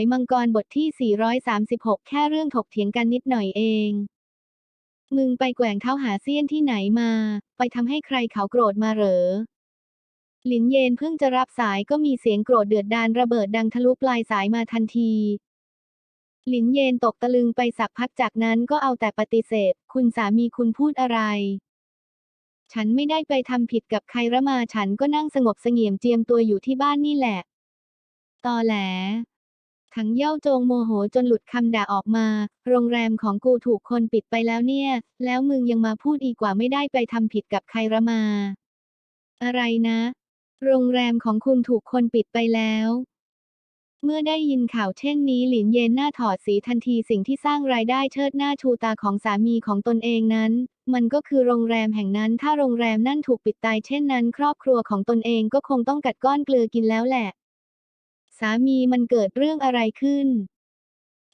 ยมังกรบทที่ 436 แค่เรื่องถกเถียงกันนิดหน่อยเอง มึงไปแกว่งเท้าหาเซียนที่ไหนมา ไปทำให้ใครเขาโกรธมาเหรอ หลินเยนเพิ่งจะรับสายก็มีเสียงโกรธเดือดดานระเบิดดังทะลุปลายสายมาทันทีหลินเยนตกตะลึงไปสักพักจากนั้นก็เอาแต่ปฏิเสธ คุณสามีคุณพูดอะไร ฉันไม่ได้ไปทำผิดกับใครระมาฉันก็นั่งสงบเสงี่ยมเจียมตัวอยู่ที่บ้านนี่แหละ ตอแหล ถังเย่าโจงโมโหจนหลุดคำด่าออกมา โรงแรมของกูถูกคนปิดไปแล้วเนี่ย แล้วมึงยังมาพูดอีกว่าไม่ได้ไปทำผิดกับใครระมา อะไรนะ โรงแรมของคุณถูกคนปิดไปแล้ว เมื่อได้ยินข่าวเช่นนี้หลินเย็นหน้าถอดสีทันทีสิ่งที่สร้างรายได้เชิดหน้าชูตาของสามีของตนเองนั้น มันก็คือโรงแรมแห่งนั้นถ้าโรงแรมนั่นถูกปิดตายเช่นนั้น ครอบครัวของตนเองก็คงต้องกัดก้อนเกลือกินแล้วแหละ สามีมันเกิดเรื่องอะไรขึ้น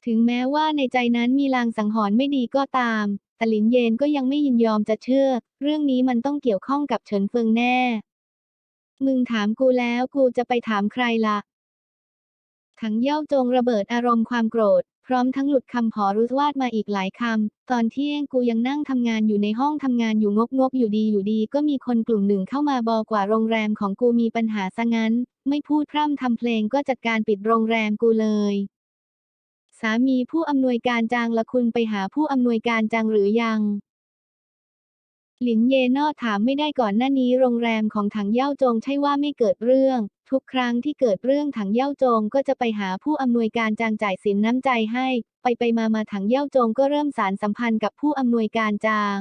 ถึงแม้ว่าในใจนั้นมีลางสังหรณ์ไม่ดีก็ตามแต่หลินเยนก็ยังไม่ยินยอมจะเชื่อ เรื่องนี้มันต้องเกี่ยวข้องกับเฉินเฟิงแน่ มึงถามกูแล้วกูจะไปถามใครละ่ะ ถังเย่าจงระเบิดอารมณ์ความโกรธ พร้อมทั้งหลุดคำขอรุวาดมาอีกหลายคำ ตอนเที่ยงกูยังนั่งทำงานอยู่ในห้องทำงานอยู่งกงกอยู่ดีอยู่ดี ก็มีคนกลุ่มหนึ่งเข้ามาบอกว่าโรงแรมของกูมีปัญหาซะงั้น ไม่พูดพร่ำทำเพลงก็จัดการปิดโรงแรมกูเลย สามีผู้อำนวยการจางละคุณไปหาผู้อำนวยการจางหรือยัง หลินเยนอถามไม่ได้ก่อนหน้านี้โรงแรมของถังเย่าจงใช่ว่าไม่เกิดเรื่อง ทุกครั้งที่เกิดเรื่องถังเย่าจงก็จะไปหาผู้อำนวยการจางจ่ายสินน้ำใจให้ ไปไปมามาถังเย่าจงก็เริ่มสารสัมพันธ์กับผู้อำนวยการจาง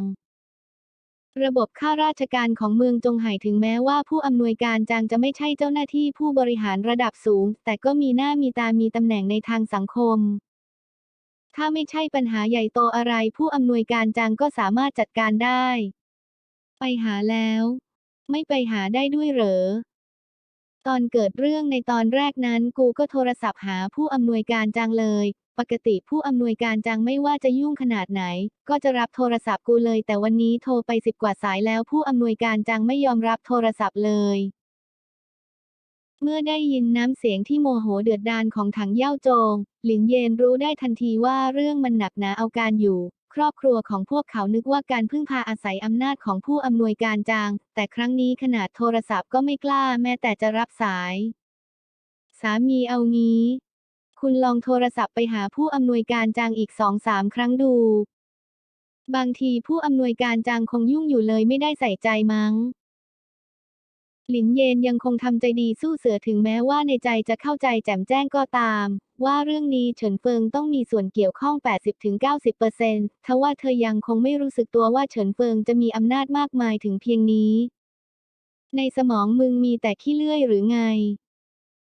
ระบบข้าราชการของเมืองจงไห่ถึงแม้ว่าผู้อำนวยการจางจะไม่ใช่เจ้าหน้าที่ผู้บริหารระดับสูง แต่ก็มีหน้ามีตามีตำแหน่งในทางสังคม ถ้าไม่ใช่ปัญหาใหญ่โตอะไร ผู้อำนวยการจางก็สามารถจัดการได้ ไปหาแล้ว ไม่ไปหาได้ด้วยเหรอ ตอนเกิดเรื่องในตอนแรกนั้นกูก็โทรศัพท์หาผู้อำนวยการจังเลย ปกติผู้อำนวยการจังไม่ว่าจะยุ่งขนาดไหน ก็จะรับโทรศัพท์กูเลย แต่วันนี้โทรไปสิบกว่าสายแล้วผู้อำนวยการจังไม่ยอมรับโทรศัพท์เลยเมื่อได้ยินน้ำเสียงที่โมโหเดือดดาลของถังเย่าโจง หลินเยนรู้ได้ทันทีว่าเรื่องมันหนักหนาเอาการอยู่ ครอบครัวของพวกเขานึกว่าการพึ่งพาอาศัยอำนาจของผู้อำนวยการจาง แต่ครั้งนี้ขนาดโทรศัพท์ก็ไม่กล้าแม้แต่จะรับสาย สามีเอางี้ คุณลองโทรศัพท์ไปหาผู้อำนวยการจางอีกสองสามครั้งดู บางทีผู้อำนวยการจางคงยุ่งอยู่เลยไม่ได้ใส่ใจมั้ง หลินเยนยังคงทำใจดีสู้เสือถึงแม้ว่าในใจจะเข้าใจแจ่มแจ้งก็ตาม ว่าเรื่องนี้เฉินเฟิงต้องมีส่วนเกี่ยวข้อง 80-90%ทว่าเธอยังคงไม่รู้สึกตัวว่าเฉินเฟิงจะมีอำนาจมากมายถึงเพียงนี้ ในสมองมึงมีแต่ขี้เลื่อยหรือไง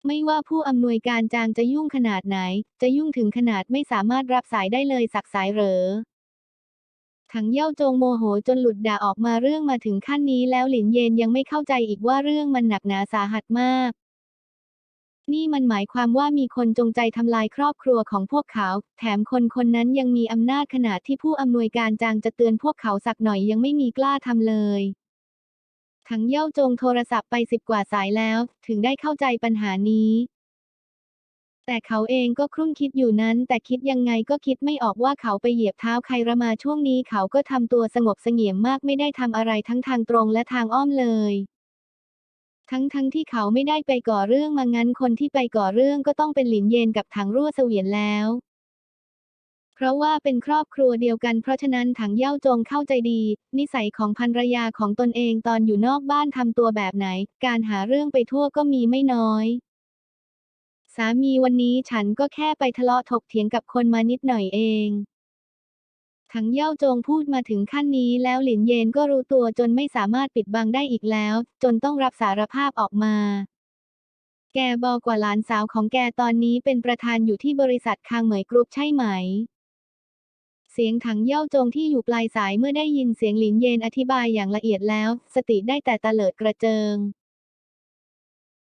ไม่ว่าผู้อำนวยการจางจะยุ่งขนาดไหน จะยุ่งถึงขนาดไม่สามารถรับสายได้เลยสักสายเหรอ ถังเย่าจงโมโหจนหลุดด่าออกมาเรื่องมาถึงขั้นนี้แล้วหลินเยนยังไม่เข้าใจอีกว่าเรื่องมันหนักหนาสาหัสมาก นี่มันหมายความว่ามีคนจงใจทำลายครอบครัวของพวกเขา แถมคนคนนั้นยังมีอำนาจขนาดที่ผู้อำนวยการจางจะเตือนพวกเขาสักหน่อยยังไม่มีกล้าทำเลยถังเย่าจงโทรศัพท์ไปสิบกว่าสายแล้ว ถึงได้เข้าใจปัญหานี้ แต่เขาเองก็ครุ่นคิดอยู่นั้น แต่คิดยังไงก็คิดไม่ออกว่าเขาไปเหยียบเท้าใครระมาช่วงนี้เขาก็ทำตัวสงบเสงี่ยมมากไม่ได้ทำอะไรทั้งทางตรงและทางอ้อมเลย ทั้งทั้งที่เขาไม่ได้ไปก่อเรื่องมางั้นคนที่ไปก่อเรื่องก็ต้องเป็นหลินเยนกับถังรั่วเสวียนแล้ว เพราะว่าเป็นครอบครัวเดียวกันเพราะฉะนั้นถังเย่าจงเข้าใจดี นิสัยของภรรยาของตนเองตอนอยู่นอกบ้านทำตัวแบบไหน การหาเรื่องไปทั่วก็มีไม่น้อย สามีวันนี้ฉันก็แค่ไปทะเลาะถกเถียงกับคนมานิดหน่อยเอง ถังเย่าจงพูดมาถึงขั้นนี้แล้วหลินเยนก็รู้ตัวจนไม่สามารถปิดบังได้อีกแล้ว จนต้องรับสารภาพออกมา แกบอกกว่าหลานสาวของแกตอนนี้เป็นประธานอยู่ที่บริษัทคางเหมยกรุ๊ปใช่ไหมเสียงถังเย่าจงที่อยู่ปลายสายเมื่อได้ยินเสียงหลินเยนอธิบายอย่างละเอียดแล้ว สติได้แต่ตะเลิดกระเจิง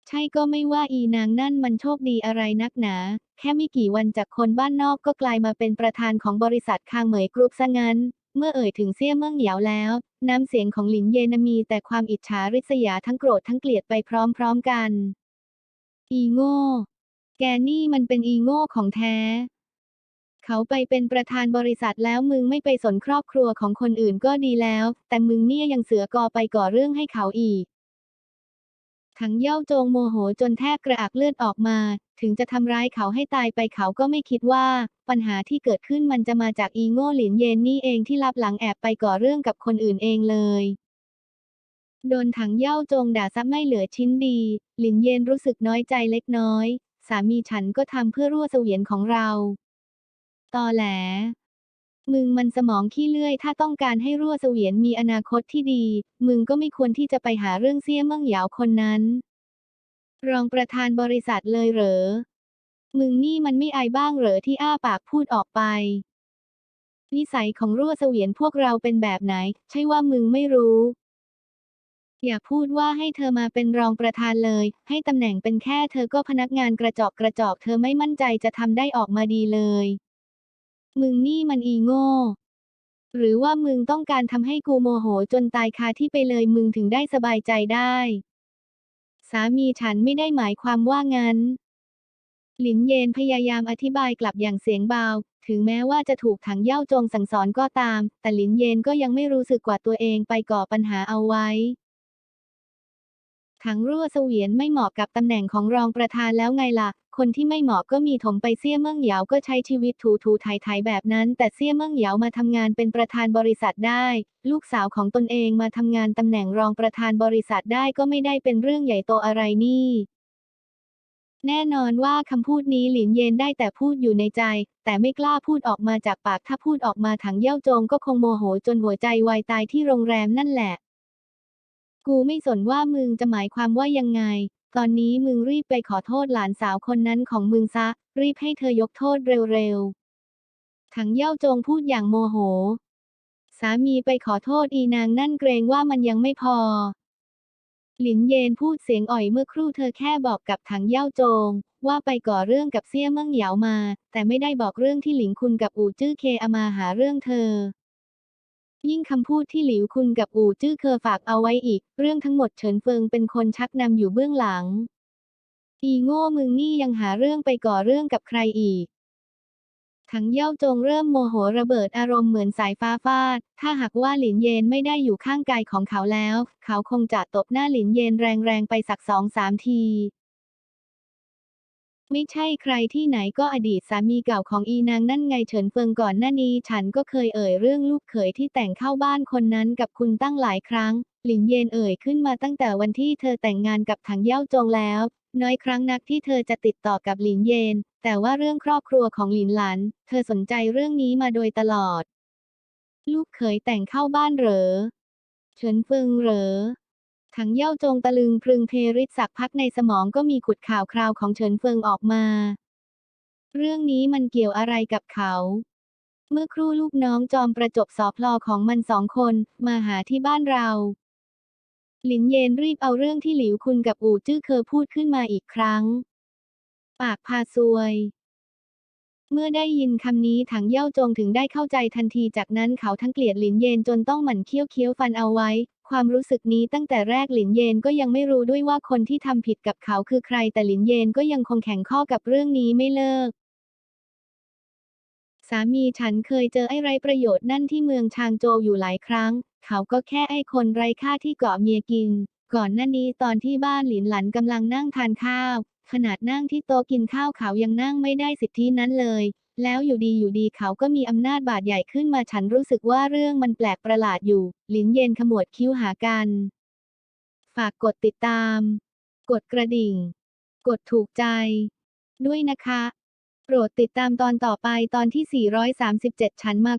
ใช่ก็ไม่ว่าอีนางนั่นมันโชคดีอะไรนักหนา แค่ไม่กี่วันจากคนบ้านนอกก็กลายมาเป็นประธานของบริษัทคางเหมยกรุ๊ปซะงั้น เมื่อเอ่ยถึงเซี่ยเมืองเหยาวแล้ว น้ำเสียงของหลินเยนมีแต่ความอิจฉาริษยาทั้งโกรธทั้งเกลียดไปพร้อมๆกัน อีโง่ แกนี่มันเป็นอีโง่ของแท้ เขาไปเป็นประธานบริษัทแล้วมึงไม่ไปสนครอบครัวของคนอื่นก็ดีแล้ว แต่มึงเนี่ยยังเสือกอไปก่อเรื่องให้เขาอีก ถังเย่าโจงโมโหจนแทบกระอักเลือดออกมา ถึงจะทำร้ายเขาให้ตายไปเขาก็ไม่คิดว่า ปัญหาที่เกิดขึ้นมันจะมาจากอีโง่หลินเยนนี่เองที่ลับหลังแอบไปก่อเรื่องกับคนอื่นเองเลยโดนถังเย่าโจงด่าซะไม่เหลือชิ้นดี หลินเยนรู้สึกน้อยใจเล็กน้อย สามีฉันก็ทำเพื่อรั่วเสวียนของเรา ตอแหล มึงมันสมองขี้เลื่อย ถ้าต้องการให้รั่วเสวียนมีอนาคตที่ดี มึงก็ไม่ควรที่จะไปหาเรื่องเสี่ยเมิ่งหยาวคนนั้น รองประธานบริษัทเลยเหรอ มึงนี่มันไม่อายบ้างเหรอที่อ้าปากพูดออกไป นิสัยของรั่วเสวียนพวกเราเป็นแบบไหน ใช่ว่ามึงไม่รู้ อย่าพูดว่าให้เธอมาเป็นรองประธานเลย ให้ตำแหน่งเป็นแค่เธอก็พนักงานกระจอกกระจอกเธอไม่มั่นใจจะทำได้ออกมาดีเลย มึงนี่มันอีโง่ หรือว่ามึงต้องการทำให้กูโมโหจนตายคาที่ไปเลยมึงถึงได้สบายใจได้ สามีฉันไม่ได้หมายความว่างั้น หลินเยนพยายามอธิบายกลับอย่างเสียงเบา ถึงแม้ว่าจะถูกถังเย่าจงสั่งสอนก็ตาม แต่หลินเยนก็ยังไม่รู้สึกกว่าตัวเองไปก่อปัญหาเอาไว้ถังรั่วเสวียนไม่เหมาะกับตำแหน่งของรองประธานแล้วไงล่ะ คนที่ไม่เหมาะก็มีถมไปเสี่ยเมิ่งเหยาก็ใช้ชีวิตถูถูไถไถแบบนั้น แต่เสี่ยเมิ่งเหยามาทำงานเป็นประธานบริษัทได้ ลูกสาวของตนเองมาทำงานตำแหน่งรองประธานบริษัทได้ก็ไม่ได้เป็นเรื่องใหญ่โตอะไรนี่แน่นอนว่าคำพูดนี้หลินเยนได้แต่พูดอยู่ในใจ แต่ไม่กล้าพูดออกมาจากปากถ้าพูดออกมาถังเย่าจงก็คงโมโหจนหัวใจวายตายที่โรงแรมนั่นแหละ กูไม่สนว่ามึงจะหมายความว่ายังไง ตอนนี้มึงรีบไปขอโทษหลานสาวคนนั้นของมึงซะ รีบให้เธอยกโทษเร็วๆ ถังเย่าจงพูดอย่างโมโห สามีไปขอโทษอีนางนั่นเกรงว่ามันยังไม่พอ หลินเยนพูดเสียงอ่อยเมื่อครู่เธอแค่บอกกับถังเย่าจง ว่าไปก่อเรื่องกับเซี่ยเมิ่งเหยามา แต่ไม่ได้บอกเรื่องที่หลิงคุณกับอู่จื้อเคอามาหาเรื่องเธอ ยิ่งคำพูดที่หลิวคุณกับอู่จื้อเคอฝากเอาไว้อีก เรื่องทั้งหมดเฉินเฟิงเป็นคนชักนำอยู่เบื้องหลัง อีโง่มึงนี่ยังหาเรื่องไปก่อเรื่องกับใครอีกถังเย่าจงเริ่มโมโหระเบิดอารมณ์เหมือนสายฟ้าฟาด ถ้าหากว่าหลินเยนไม่ได้อยู่ข้างกายของเขาแล้ว เขาคงจะตบหน้าหลินเยนแรงๆไปสักสองสามที ไม่ใช่ใครที่ไหนก็อดีตสามีเก่าของอีนางนั่นไงเฉินเฟิงก่อนหน้านี้ฉันก็เคยเอ่ยเรื่องลูกเขยที่แต่งเข้าบ้านคนนั้นกับคุณตั้งหลายครั้ง หลินเยนเอ่ยขึ้นมาตั้งแต่วันที่เธอแต่งงานกับถังเย่าจงแล้ว น้อยครั้งนักที่เธอจะติดต่อกับหลินเยน แต่ว่าเรื่องครอบครัวของหลินหลันเธอสนใจเรื่องนี้มาโดยตลอด ลูกเขยแต่งเข้าบ้านเหรอ เฉินเฟิงเหรอ ถังเย่าจงตะลึงพรึงเพริดสักพักในสมองก็มีขุดข่าวคราวของเฉินเฟิงออกมา เรื่องนี้มันเกี่ยวอะไรกับเขา เมื่อครู่ลูกน้องจอมประจบสอพลอของมันสองคนมาหาที่บ้านเรา หลินเยนรีบเอาเรื่องที่หลิวคุณกับอู่จื้อเคอพูดขึ้นมาอีกครั้ง ปากพาซวยเมื่อได้ยินคำนี้ถังเย่าจงถึงได้เข้าใจทันทีจากนั้นเขาทั้งเกลียดหลินเยนจนต้องหมั่นเคี้ยวเคี้ยวฟันเอาไว้ ความรู้สึกนี้ตั้งแต่แรกหลินเยนก็ยังไม่รู้ด้วยว่าคนที่ทำผิดกับเขาคือใครแต่หลินเยนก็ยังคงแข็งข้อกับเรื่องนี้ไม่เลิก สามีฉันเคยเจอไอ้ไรประโยชน์นั่นที่เมืองชางโจวอยู่หลายครั้ง เขาก็แค่ไอ้คนไร้ค่าที่เกาะเมียกิน ก่อนหน้านี้ตอนที่บ้านหลินหลันกำลังนั่งทานข้าว ขนาดนั่งที่โต๊ะกินข้าวเขายังนั่งไม่ได้สิทธินั้นเลย แล้วอยู่ดีอยู่ดีเขาก็มีอำนาจบาดใหญ่ขึ้นมาฉันรู้สึกว่าเรื่องมันแปลกประหลาดอยู่ หลินเย็นขมวดคิ้วหากัน ฝากกดติดตาม กดกระดิ่ง กดถูกใจ ด้วยนะคะ โปรดติดตามตอนต่อไปตอนที่ 437 ฉันมา